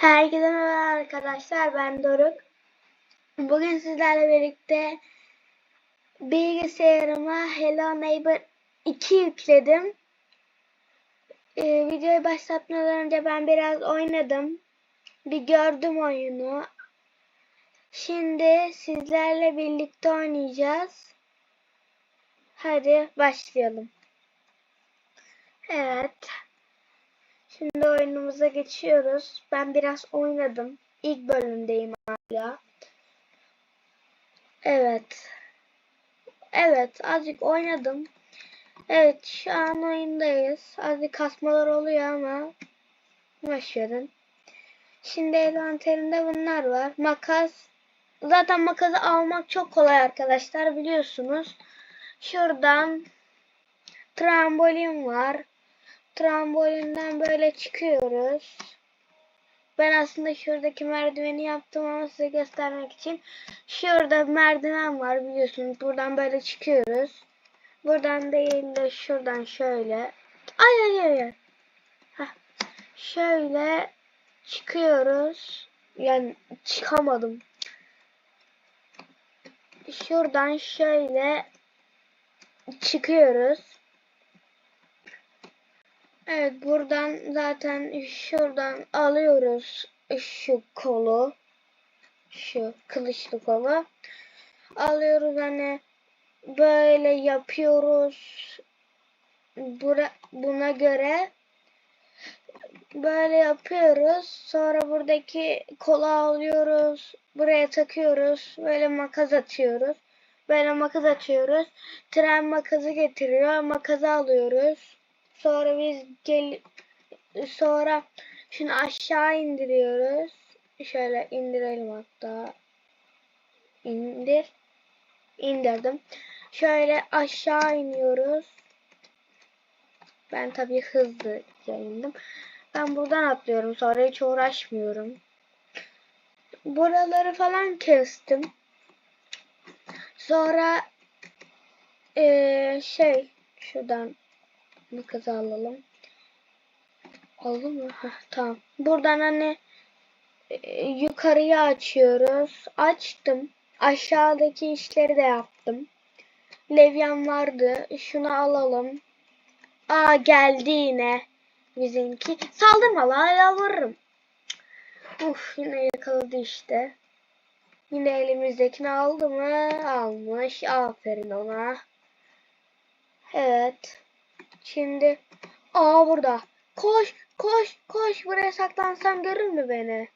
Herkese merhaba arkadaşlar ben Doruk. Bugün sizlerle birlikte bilgisayarıma Hello Neighbor 2 yükledim. Ee, videoyu başlatmadan önce ben biraz oynadım. Bir gördüm oyunu. Şimdi sizlerle birlikte oynayacağız. Hadi başlayalım. Evet. Şimdi oyunumuza geçiyoruz. Ben biraz oynadım. İlk bölümdeyim hala. Evet. Evet, azıcık oynadım. Evet, şu an oyundayız. Azıcık kasmalar oluyor ama başlayalım. Şimdi envanterimde bunlar var. Makas. Zaten makası almak çok kolay arkadaşlar biliyorsunuz. Şuradan trambolin var trambolinden böyle çıkıyoruz. Ben aslında şuradaki merdiveni yaptım ama size göstermek için. Şurada merdiven var biliyorsunuz. Buradan böyle çıkıyoruz. Buradan değil de şuradan şöyle. Ay ay ay. Şöyle çıkıyoruz. Yani çıkamadım. Şuradan şöyle çıkıyoruz. Evet buradan zaten şuradan alıyoruz şu kolu. Şu kılıçlı kolu. Alıyoruz hani böyle yapıyoruz. Bura, buna göre böyle yapıyoruz. Sonra buradaki kolu alıyoruz. Buraya takıyoruz. Böyle makas atıyoruz. Böyle makas atıyoruz. Tren makası getiriyor. Makası alıyoruz. Sonra biz gel sonra şunu aşağı indiriyoruz. Şöyle indirelim hatta. İndir. İndirdim. Şöyle aşağı iniyoruz. Ben tabii hızlı indim. Ben buradan atlıyorum. Sonra hiç uğraşmıyorum. Buraları falan kestim. Sonra ee, şey şuradan Makası alalım. Aldım mı? Heh, tamam. Buradan hani e, yukarıya açıyoruz. Açtım. Aşağıdaki işleri de yaptım. Levyan vardı. Şunu alalım. Aa geldi yine. Bizimki. Saldırma lan yalvarırım. Uf yine yakaladı işte. Yine elimizdekini aldı mı? Almış. Aferin ona. Evet. Şimdi aa burada. Koş koş koş buraya saklansam görür mü beni?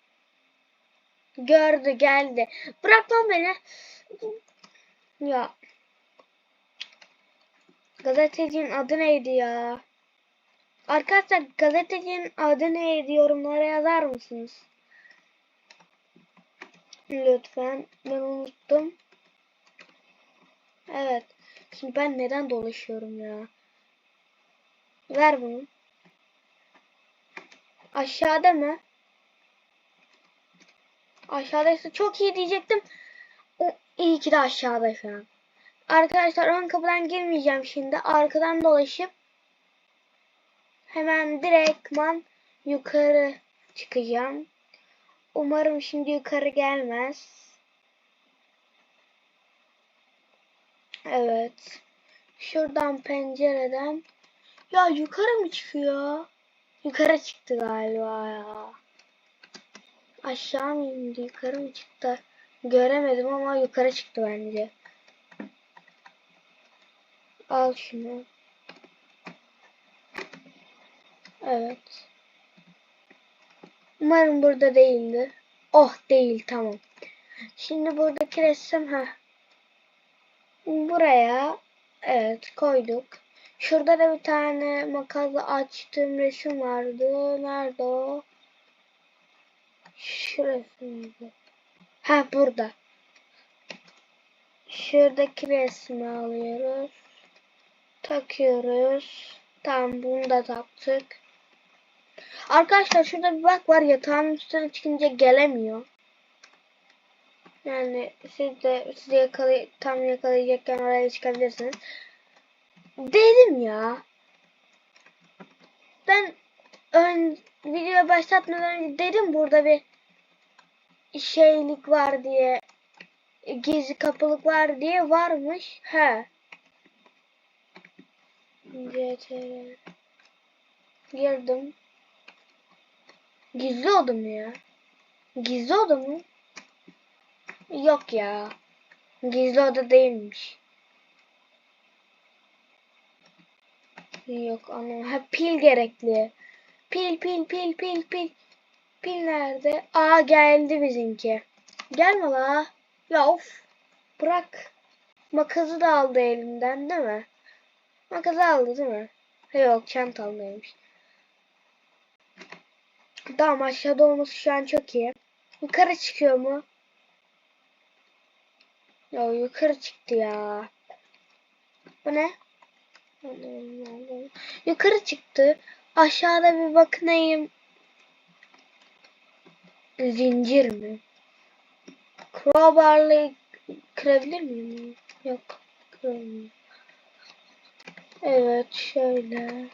Gördü geldi. Bırak lan beni. Ya. Gazetecinin adı neydi ya? Arkadaşlar gazetecinin adı neydi yorumlara yazar mısınız? Lütfen. Ben unuttum. Evet. Şimdi ben neden dolaşıyorum ya? Ver bunu. Aşağıda mı? Aşağıdaysa çok iyi diyecektim. O iyi ki de aşağıda şu an. Arkadaşlar ön kapıdan girmeyeceğim şimdi. Arkadan dolaşıp hemen direktman yukarı çıkacağım. Umarım şimdi yukarı gelmez. Evet. Şuradan pencereden ya yukarı mı çıkıyor? Yukarı çıktı galiba ya. Aşağı mı indi yukarı mı çıktı? Göremedim ama yukarı çıktı bence. Al şunu. Evet. Umarım burada değildi. Oh değil tamam. Şimdi buradaki resim ha. Buraya evet koyduk. Şurada da bir tane makasla açtığım resim vardı. Nerede o? Şurası mıydı? Ha burada. Şuradaki resmi alıyoruz. Takıyoruz. Tamam bunu da taktık. Arkadaşlar şurada bir bak var yatağın üstüne çıkınca gelemiyor. Yani siz de sizi yakalay tam yakalayacakken oraya çıkabilirsiniz. Dedim ya. Ben ön video başlatmadan önce dedim burada bir şeylik var diye gizli kapılık var diye varmış. He. CTR. Girdim. Gizli oda mı ya? Gizli oda mı? Yok ya. Gizli oda değilmiş. Yok ama ha pil gerekli. Pil pil pil pil pil. Pil nerede? Aa geldi bizimki. Gelme la. Ya of. Bırak. Makası da aldı elimden değil mi? Makası aldı değil mi? Yok çantamdaymış. Tamam aşağıda olması şu an çok iyi. Yukarı çıkıyor mu? Ya yukarı çıktı ya. Bu ne? Yukarı çıktı. Aşağıda bir bakınayım. Zincir mi? Crowbar'la kırabilir miyim? Yok. Evet şöyle.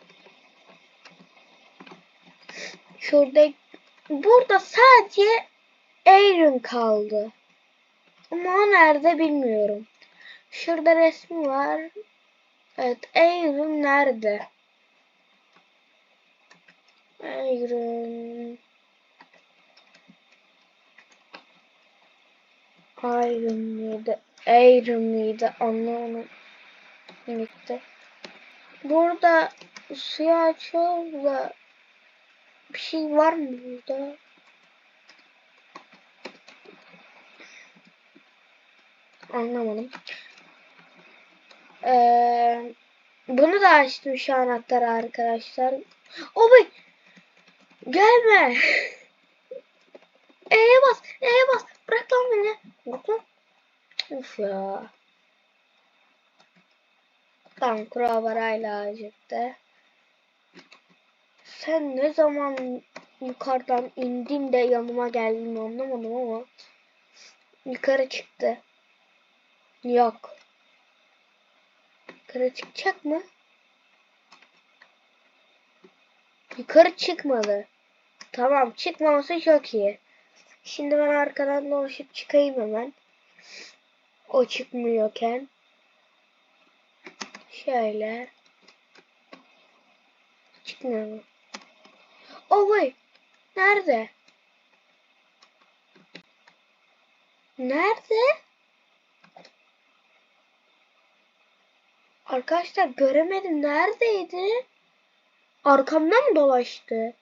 Şurada burada sadece Aaron kaldı. Ama o nerede bilmiyorum. Şurada resmi var. Evet Aaron nerede? Aaron Iron mıydı? Aaron mıydı? Anlamadım. Gitti. Burada suya açıyor da bir şey var mı burada? Anlamadım. Ee, bunu da açtım şu anahtarı arkadaşlar. O bey gelme. E'ye bas. E'ye bas. Bırak lan beni. Bırak lan. Uf ya. Tam kurabarayla acıktı. Sen ne zaman yukarıdan indin de yanıma geldin anlamadım ama yukarı çıktı. Yok. Yukarı çıkacak mı? Yukarı çıkmadı. Tamam çıkmaması çok iyi. Şimdi ben arkadan dolaşıp çıkayım hemen. O çıkmıyorken. Şöyle. Çıkmıyor mu? Oh. Nerede? Nerede? Arkadaşlar göremedim. Neredeydi? Arkamdan dolaştı?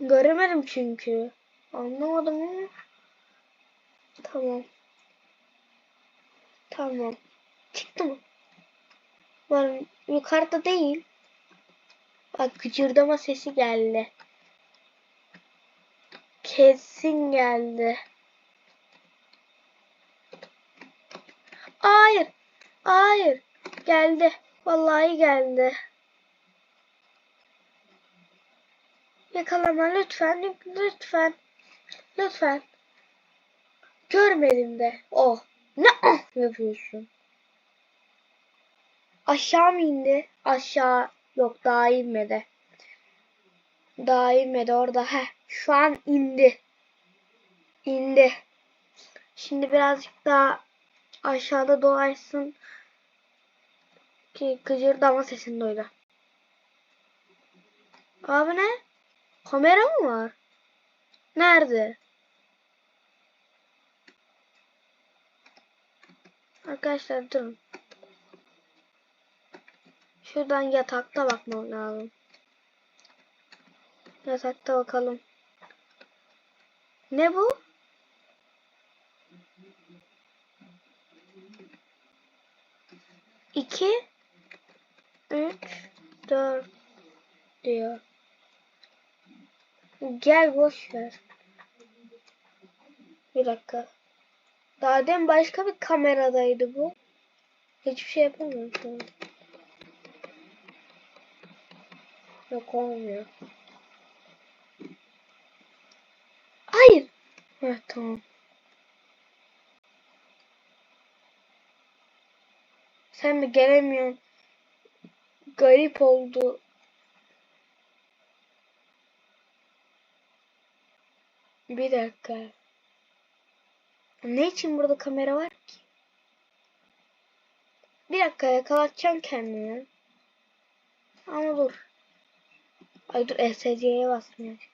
Göremedim çünkü. Anlamadım ama. Tamam. Tamam. Çıktı mı? Var yukarıda değil. Bak gıcırdama sesi geldi. Kesin geldi. Hayır. Hayır. Geldi. Vallahi geldi. Yakalama lütfen. Lütfen. Lütfen. Görmedim de. Oh. Ne ah yapıyorsun? Aşağı mı indi? Aşağı. Yok daha inmedi. Daha inmedi orada. Heh. Şu an indi. İndi. Şimdi birazcık daha aşağıda dolaşsın. Ki gıcırdama sesini duydu. Abi ne? Kamera mı var? Nerede? Arkadaşlar durun. Şuradan yatakta bakmam lazım. Yatakta bakalım. Ne bu? İki, üç, dört diyor. Gel boş ver. Bir dakika. Daha demin başka bir kameradaydı bu. Hiçbir şey yapamıyorum şu. Yok olmuyor. Hayır. Evet tamam. Sen mi gelemiyorsun? Garip oldu. Bir dakika. Ne için burada kamera var ki? Bir dakika yakalatacağım kendini. Ama dur. Ay dur ESC'ye basmıyor.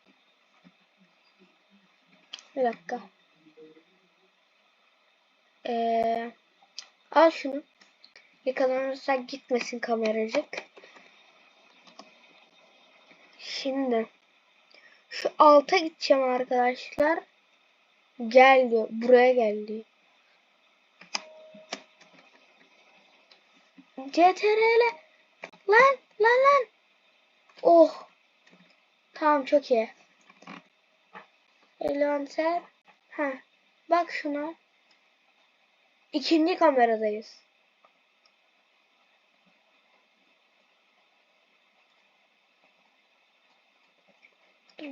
Bir dakika. Ee, al şunu. Yakalanırsak gitmesin kameracık. Şimdi şu alta gideceğim arkadaşlar. Gel diyor. Buraya gel diyor. CTRL lan lan lan. Oh. Tamam çok iyi. Elanter. Ha. Bak şuna. İkinci kameradayız.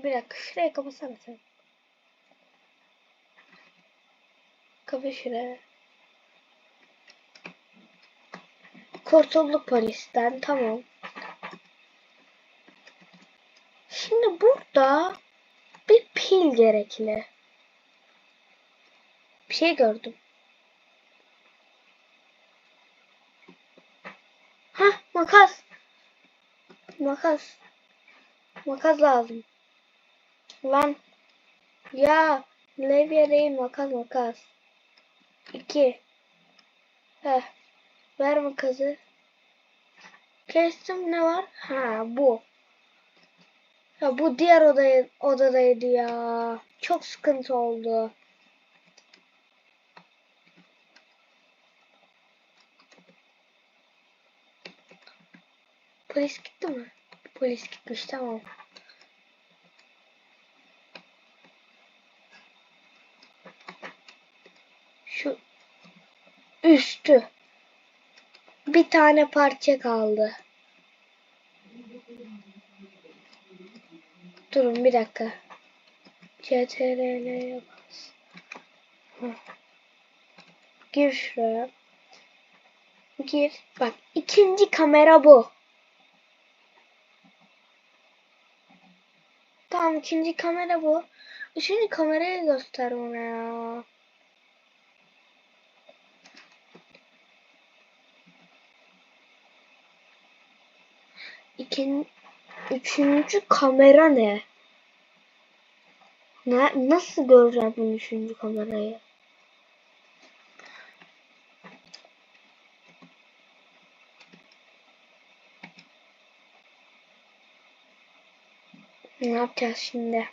Bir dakika. Şurayı kapatsana sen. Kapa şuraya. Kurtulduk polisten. Tamam. Şimdi burada bir pil gerekli. Bir şey gördüm. Hah makas. Makas. Makas lazım. Lan. Ya. Levye değil makas makas. İki. Heh. Ver makası. Kestim ne var? Ha bu. Ya bu diğer odaya, odadaydı ya. Çok sıkıntı oldu. Polis gitti mi? Polis gitmiş tamam. Şu üstü. Bir tane parça kaldı. Durun bir dakika. CTRL'ye bas. Gir şuraya. Gir. Bak ikinci kamera bu. Tamam ikinci kamera bu. Üçüncü kamerayı göster bana ya. İkinci, üçüncü kamera ne? Ne, nasıl göreceğim bu üçüncü kamerayı? Ne yapacağız şimdi?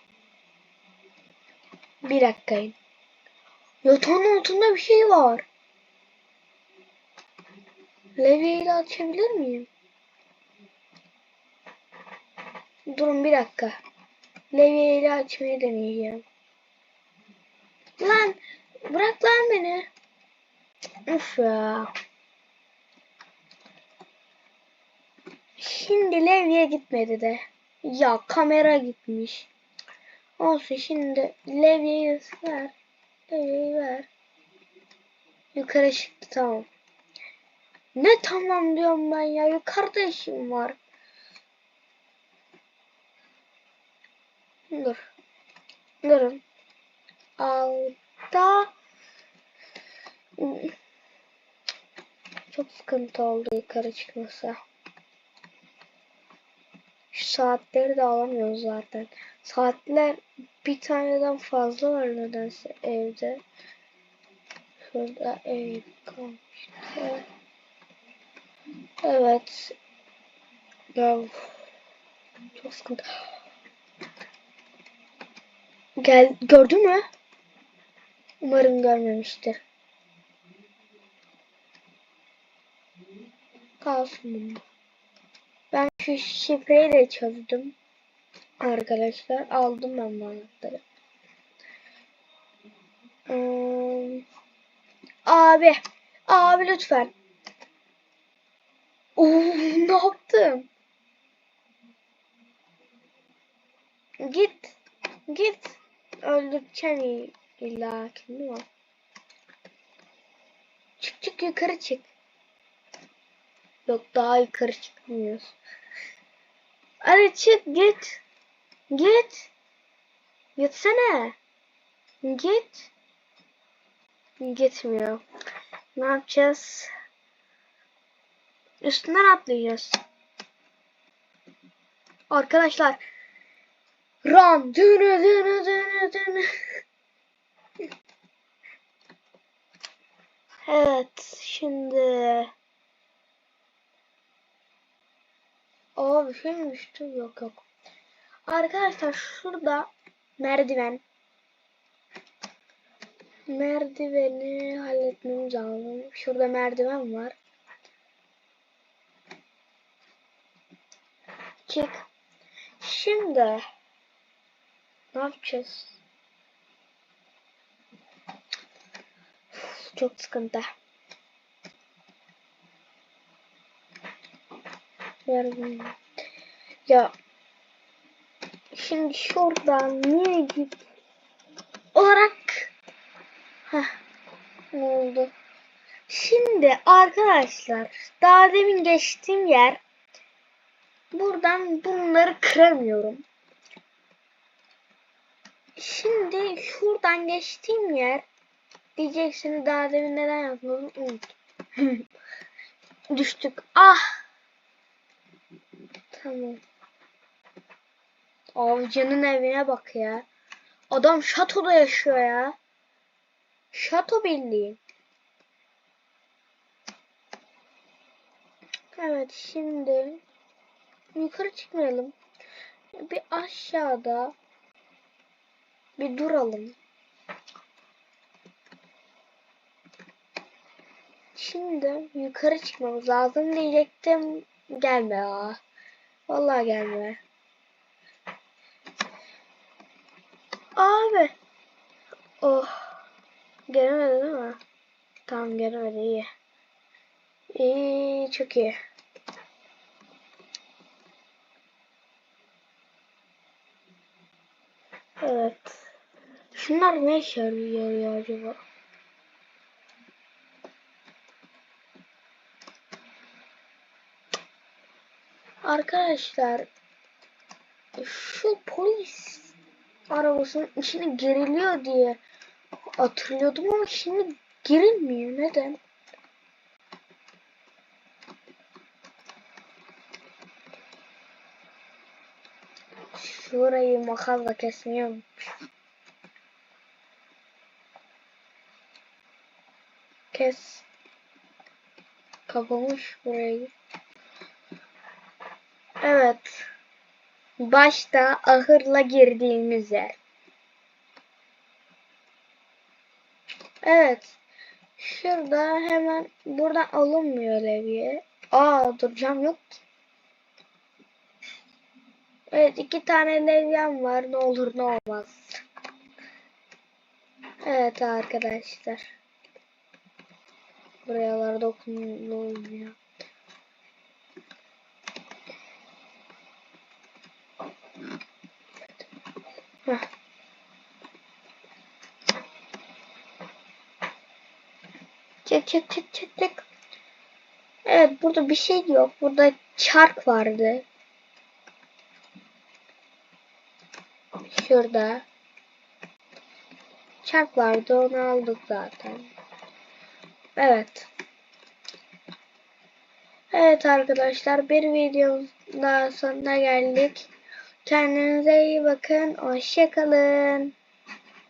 Bir dakikayım. Yatağın altında bir şey var. Levyeyle açabilir miyim? Durun bir dakika. Levyeyle açmayı deneyeceğim. Lan bırak lan beni. Uf ya. Şimdi levye gitmedi de. Ya kamera gitmiş. Olsun şimdi levyeyi ver. Levyeyi ver. Yukarı çıktı tamam. Ne tamam diyorum ben ya. Yukarıda işim var. Dur. Durun. Altta çok sıkıntı oldu yukarı çıkması. Şu saatleri de alamıyoruz zaten. Saatler bir taneden fazla var nedense evde. Şurada ev kalmıştı. Evet. Ya çok sıkıntı. Gel gördü mü? Umarım görmemiştir. Kalsın. Ben şu şifreyi de çözdüm. Arkadaşlar aldım ben bu anahtarı. Hmm. Abi. Abi lütfen. Oo, ne yaptım? Git. Git. Öldüreceğim illa değil mi? Çık çık yukarı çık. Yok daha yukarı çıkmıyoruz. Hadi çık git. Git. Gitsene. Git. Gitmiyor. Ne yapacağız? Üstünden atlayacağız. Arkadaşlar. Run. Dönü dönü dönü dönü. Evet. Şimdi. Aa bir şey mi düştü? Yok yok. Arkadaşlar şurada merdiven. Merdiveni halletmemiz lazım. Şurada merdiven var. Çık. Şimdi ne yapacağız? Çok sıkıntı. Merdiven. Ya şimdi şuradan niye git olarak Heh, ne oldu? Şimdi arkadaşlar daha demin geçtiğim yer buradan bunları kıramıyorum. Şimdi şuradan geçtiğim yer diyeceksiniz daha demin neden yapmadım unuttum. Düştük. Ah. Tamam. Avcının evine bak ya. Adam şatoda yaşıyor ya. Şato bildiğin. Evet şimdi yukarı çıkmayalım. Bir aşağıda bir duralım. Şimdi yukarı çıkmamız lazım diyecektim. Gelme ya. Vallahi gelme. Abi. Oh. Gelemedi değil mi? Tamam gelemedi iyi. İyi çok iyi. Evet. Şunlar ne işe yarıyor acaba? Arkadaşlar şu polis arabasının içine giriliyor diye hatırlıyordum ama şimdi girilmiyor. Neden? Şurayı makasla kesmiyorum. Kes. Kapamış burayı. Evet. Başta ahırla girdiğimiz yer. Evet. Şurada hemen buradan alınmıyor levye. Aa dur cam yok ki. Evet iki tane levyem var. Ne olur ne olmaz. Evet arkadaşlar. Buralar dokunulmuyor. Heh. Çek çek çek çek çek. Evet burada bir şey yok. Burada çark vardı. Şurada. Çark vardı onu aldık zaten. Evet. Evet arkadaşlar bir videonun sonuna geldik. Kendinize iyi bakın. Hoşçakalın.